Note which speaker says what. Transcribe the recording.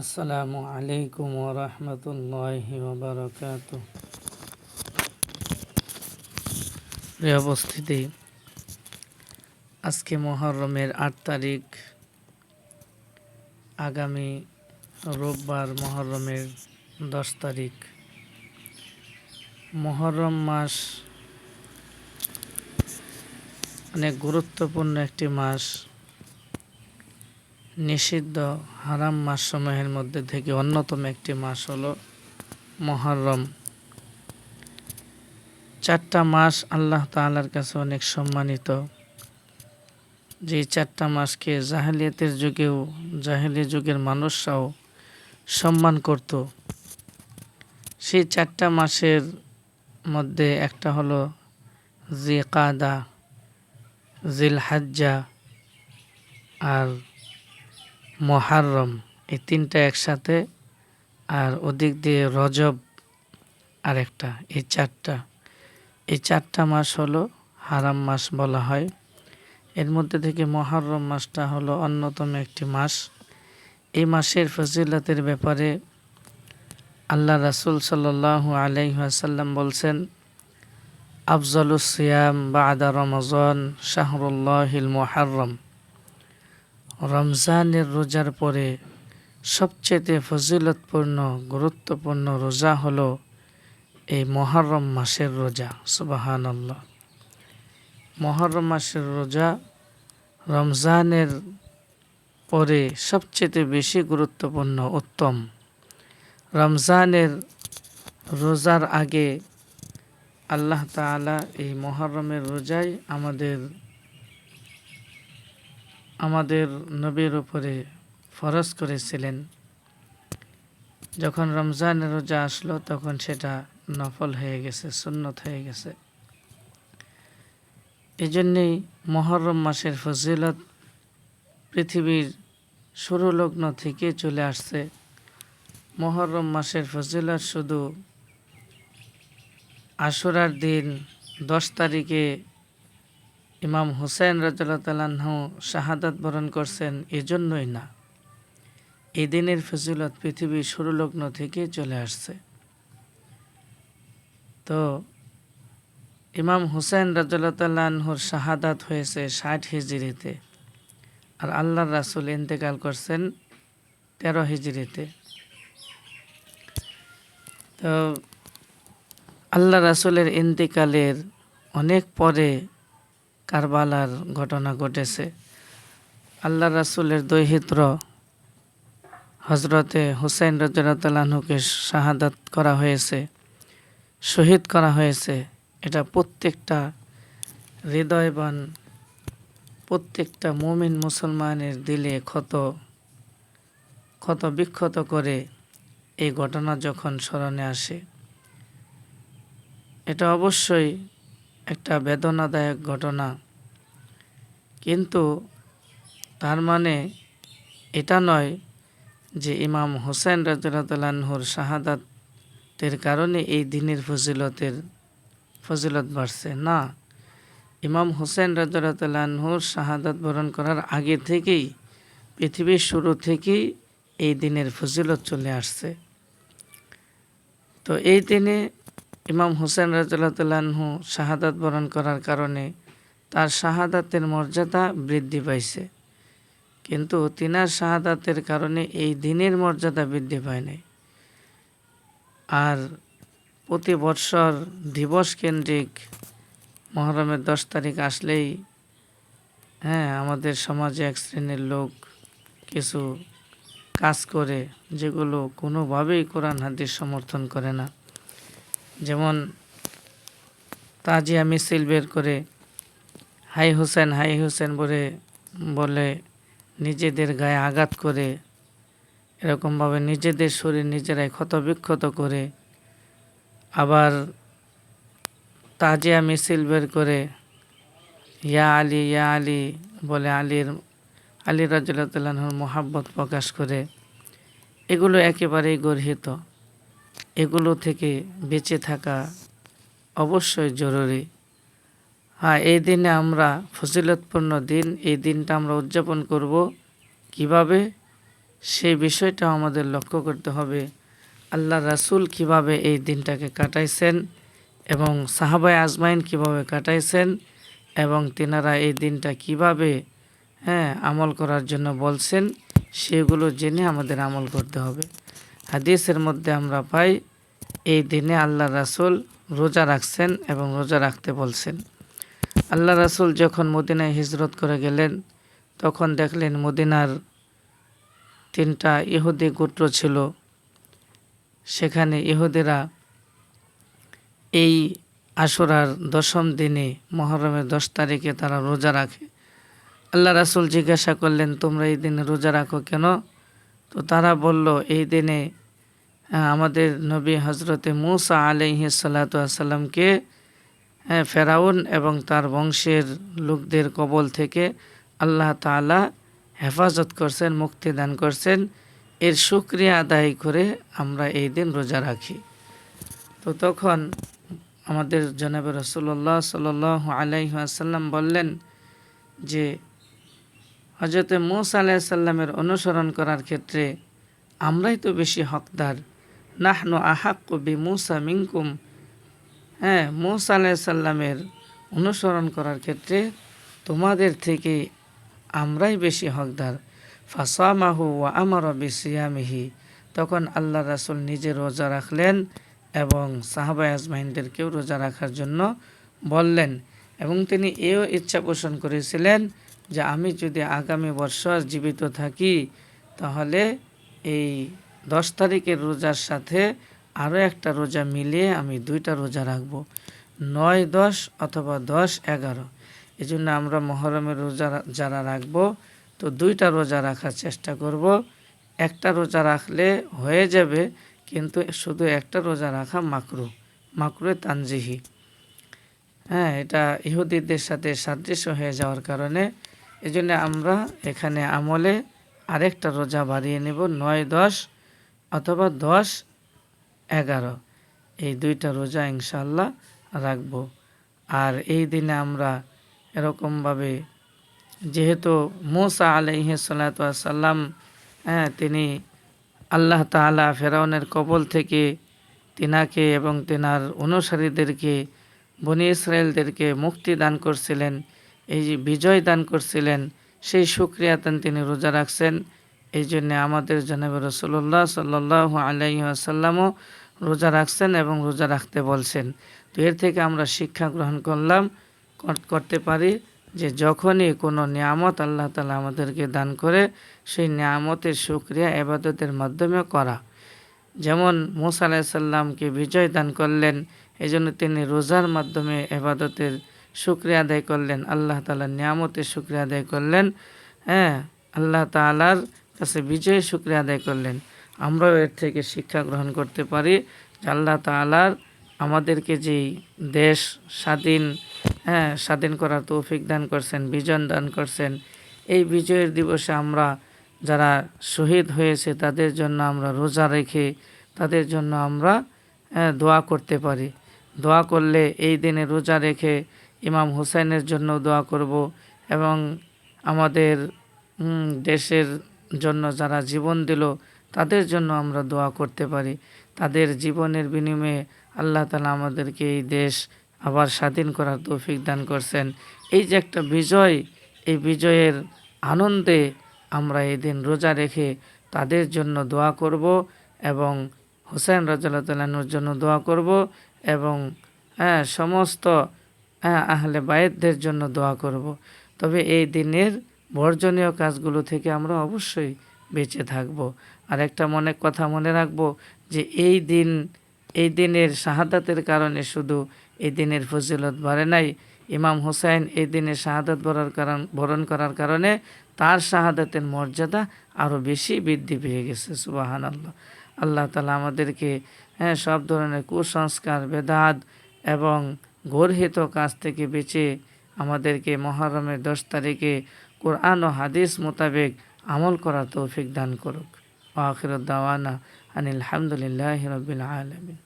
Speaker 1: আসসালামু আলাইকুম ওরহমতুল্লাহি ওবরকাত প্রিয় উপস্থিতি, আজকে মহরমের আট তারিখ। আগামী রোববার মহরমের দশ তারিখ। মহরম মাস অনেক গুরুত্বপূর্ণ একটি মাস। নিষিদ্ধ হারাম মাসসমূহের মধ্যে থেকে অন্যতম একটি মাস হল মহরম। চারটা মাস আল্লাহ তাআলার কাছে অনেক সম্মানিত। যে চারটা মাসকে জাহেলিয়াতের যুগেও জাহেলি যুগের মানুষরাও সম্মান করত। সেই চারটা মাসের মধ্যে একটা হলো জি কাদা জিল হাজ্জা আর মহারম, এই তিনটা একসাথে, আর ওদিক দিয়ে রজব আরেকটা, এই চারটা। এই চারটা মাস হলো হারাম মাস বলা হয়। এর মধ্যে থেকে মহরম মাসটা হলো অন্যতম একটি মাস। এই মাসের ফজিলতের ব্যাপারে আল্লাহ রাসুল সাল্লাহ আলাইসাল্লাম বলছেন, আফজলুস সিয়াম বা আদা রমজন শাহরুল্লাহিল মোহারম রমজানের রোজার পরে সবচেয়ে ফজিলতপূর্ণ, গুরুত্বপূর্ণ রোজা হলো এই মহরম মাসের রোজা সুবাহান মহরম মাসের রোজা রমজানের পরে সবচেয়ে বেশি গুরুত্বপূর্ণ, উত্তম। রমজানের রোজার আগে আল্লাহ তালা এই মহরমের রোজাই আমাদের আমাদের নবীর উপরে ফরজ করেছিলেন। যখন রমজানের রোজা আসলো, তখন সেটা নফল হয়ে গেছে, সুন্নত হয়ে গেছে। এই জন্যেই মহরম মাসের ফজিলত পৃথিবীর শুরু লগ্ন থেকে চলে আসছে। মহরম মাসের ফজিলত শুধু আশুরার দিন দশ তারিখে ইমাম হুসেন রাজু শাহাদাত বরণ করছেন, এজন্যই না। এই দিনের ফজিলত পৃথিবীর শুরুলগ্ন থেকে চলে আসছে। তো ইমাম হুসেন রাজুল্লাহর শাহাদাত হয়েছে ষাট হিজড়িতে আর আল্লাহ রাসুল ইন্তেকাল করছেন তেরো হিজড়িতে। তো আল্লাহ রাসুলের ইন্তেকালের অনেক পরে কারবালার ঘটনা ঘটেছে। আল্লাহ রাসুলের দৈহিত্র হজরতে হুসাইন রজরাতলানহুকে শাহাদাত করা হয়েছে, শহীদ করা হয়েছে। এটা প্রত্যেকটা হৃদয়বান, প্রত্যেকটা মুমিন মুসলমানের দিলে ক্ষত ক্ষত বিক্ষত করে এই ঘটনা যখন স্মরণে আসে, এটা অবশ্যই একটা বেদনাদায়ক ঘটনা। কিন্তু তার মানে এটা নয় যে ইমাম হোসেন রাজুল্লাহর শাহাদাতের কারণে এই দিনের ফজিলতের ফজিলত বাড়ছে। না, ইমাম হোসেন রাজুল্লাহর শাহাদাত বরণ করার আগে থেকেই, পৃথিবীর শুরু থেকেই এই দিনের ফজিলত চলে আসছে। তো এই দিনে ইমাম হুসেন রাজু শাহাদাত বরণ করার কারণে তার শাহাদাতের মর্যাদা বৃদ্ধি পাইছে। কিন্তু তিনার শাহাদাতের কারণে এই দিনের মর্যাদা বৃদ্ধি পায় নাই। আর প্রতি বৎসর দিবস কেন্দ্রিক মহরমের দশ তারিখ আসলেই হ্যাঁ আমাদের সমাজে এক শ্রেণির লোক কিছু কাজ করে যেগুলো কোনোভাবেই কোরআন হাদিস সমর্থন করে না। যেমন তাজিয়া মিছিল বের করে হাই হোসেন হাই হোসেন বলে বলে নিজেদের গায়ে আঘাত করে, এরকমভাবে নিজেদের শরীর নিজেরাই ক্ষতবিক্ষত করে, আবার তাজিয়া মিছিল বের করে, ইয়া আলী ইয়া আলী বলে আলীর, আলী রাজুল্লাহর মোহাব্বত প্রকাশ করে, এগুলো একেবারেই গর্হিত। এগুলো থেকে বেঁচে থাকা অবশ্যই জরুরি। হ্যাঁ এই দিনে আমরা ফজিলতপূর্ণ দিন, এই দিনটা আমরা উদযাপন করব। কীভাবে? সেই বিষয়টাও আমাদের লক্ষ্য করতে হবে। আল্লাহ রাসূল কীভাবে এই দিনটাকে কাটাইছেন এবং সাহাবায় আজমাইন কীভাবে কাটাইছেন এবং তেনারা এই দিনটা কীভাবে হ্যাঁ আমল করার জন্য বলছেন, সেগুলো জেনে আমাদের আমল করতে হবে। হাদিসের মধ্যে আমরা পাই, এই দিনে আল্লাহ রাসূল রোজা রাখছেন এবং রোজা রাখতে বলছেন। আল্লাহ রাসুল যখন মদিনায় হিজরত করে গেলেন, তখন দেখলেন মদিনার তিনটা ইহুদি গোত্র ছিল। সেখানে ইহুদিরা এই আশুরার দশম দিনে মহরমের দশ তারিখে তারা রোজা রাখে। আল্লাহ রাসুল জিজ্ঞাসা করলেন, তোমরা এই দিনে রোজা রাখো কেন? তো তারা বলল, এই দিনে আমাদের নবী হজরতে মুসা আলহি সাল্লাতামকে ফেরাউন এবং তার বংশের লোকদের কবল থেকে আল্লাহ তাআলা হেফাজত করছেন, মুক্তি দান করছেন। এর সুক্রিয়া আদায় করে আমরা এই দিন রোজা রাখি। তো তখন আমাদের জনাবে রসুল্লাহ সাল আলাইসাল্লাম বললেন যে হজরতে মুসা আলাইসাল্লামের অনুসরণ করার ক্ষেত্রে আমরাই তো বেশি হকদার। নাহনু আহাক্কু বি মুসা মিনকুম হ্যাঁ মুসা আলাইসাল্লামের অনুসরণ করার ক্ষেত্রে তোমাদের থেকে আমরাই বেশি হকদার। ফাসামাহু ওয়া আমার বিসিয়ামিহি। তখন আল্লাহ রাসুল নিজে রোজা রাখলেন এবং সাহাবা আজমাইনদেরকেও রোজা রাখার জন্য বললেন এবং তিনি এও ইচ্ছা পোষণ করেছিলেন যে আমি যদি আগামী বছর জীবিত থাকি, তাহলে এই দশ তারিখের রোজার সাথে আরও একটা রোজা মিলিয়ে আমি দুইটা রোজা রাখব। নয়, দশ অথবা দশ, এগারো। এই জন্য আমরা মহরমের রোজা যারা রাখব, তো দুইটা রোজা রাখার চেষ্টা করব। একটা রোজা রাখলে হয়ে যাবে, কিন্তু শুধু একটা রোজা রাখা মাকরু মাকরু তানজিহি। হ্যাঁ এটা ইহুদিদের সাথে সাদৃশ্য হয়ে যাওয়ার কারণে। এই জন্য আমরা এখানে আমলে আরেকটা রোজা বাড়িয়ে নেব, নয়, দশ অথবা দশ এগারো। এই দুইটা রোজা ইনশাল্লাহ রাখব। আর এই দিনে আমরা এরকমভাবে, যেহেতু মোসা আলাইহি সাল্লাম হ্যাঁ তিনি আল্লাহ তাআলা ফেরাউনের কবল থেকে তিনাকে এবং তেনার অনুসারীদেরকে, বনি ইসরায়েলদেরকে মুক্তি দান করছিলেন, এই যে বিজয় দান করছিলেন, সেই সুক্রিয়াতেন তিনি রোজা রাখছেন। এই জন্য আমাদের জনাব রসুল্লাহ সাল্লাহ আলাইহি আসাল্লামও রোজা রাখছেন এবং রোজা রাখতে বলছেন। তো এর থেকে আমরা শিক্ষা গ্রহণ করলাম করতে পারি যে যখনই কোনো নিয়ামত আল্লাহ তালা আমাদেরকে দান করে, সেই নিয়ামতের সুক্রিয়া এবাদতের মাধ্যমে করা। যেমন মুসা আলাহিসাল্লামকে বিজয় দান করলেন এই জন্য তিনি রোজার মাধ্যমে এবাদতের শুক্রিয়া আদায় করলেন, আল্লাহ তালার নিয়ামতের শুক্রিয়া আদায় করলেন। হ্যাঁ আল্লাহ তালার কাছে বিজয় শুক্রিয়া আদায় করলেন। আমরাও এর থেকে শিক্ষা গ্রহণ করতে পারি। আল্লাহ তালার আমাদেরকে যেই দেশ স্বাধীন হ্যাঁ স্বাধীন করার তৌফিক দান করছেন, বিজন দান করছেন, এই বিজয়ের দিবসে আমরা যারা শহীদ হয়েছে তাদের জন্য আমরা রোজা রেখে তাদের জন্য আমরা দোয়া করতে পারি। দোয়া করলে এই দিনে রোজা রেখে ইমাম হুসাইনের জন্য দোয়া করব এবং আমাদের দেশের জন্য যারা জীবন দিল, তাদের জন্য আমরা দোয়া করতে পারি। তাদের জীবনের বিনিময়ে আল্লাহ তালা আমাদেরকে এই দেশ আবার স্বাধীন করার তৌফিক দান করছেন। এই যে একটা বিজয়, এই বিজয়ের আনন্দে আমরা এই দিন রোজা রেখে তাদের জন্য দোয়া করব এবং হুসাইন রাজাল্লাহর জন্য দোয়া করব এবং হ্যাঁ সমস্ত হ্যাঁ আহলে বায়েতদের জন্য দোয়া করব। তবে এই দিনের বর্জনীয় কাজগুলো থেকে আমরা অবশ্যই বেঁচে থাকব। আর একটা মনে কথা মনে রাখব যে এই দিন, এই দিনের শাহাদাতের কারণে শুধু এই দিনের ফজিলত বাড়ে নাই। ইমাম হুসাইন এই দিনে শাহাদাত বরার কারণ, বরণ করার কারণে তার শাহাদাতের মর্যাদা আরও বেশি বৃদ্ধি পেয়ে গেছে সুবাহান আল্লাহ আল্লাহ তালা আমাদেরকে হ্যাঁ সব ধরনের কুসংস্কার, বেদাত এবং গর্হিত কাজ থেকে বেঁচে আমাদেরকে মহরমের দশ তারিখে কোরআন ও হাদিস মোতাবেক আমল করার তৌফিক দান করুক। আখির দাওয়ানা আনিল হামদুলিল্লাহ রবিল আলমিন।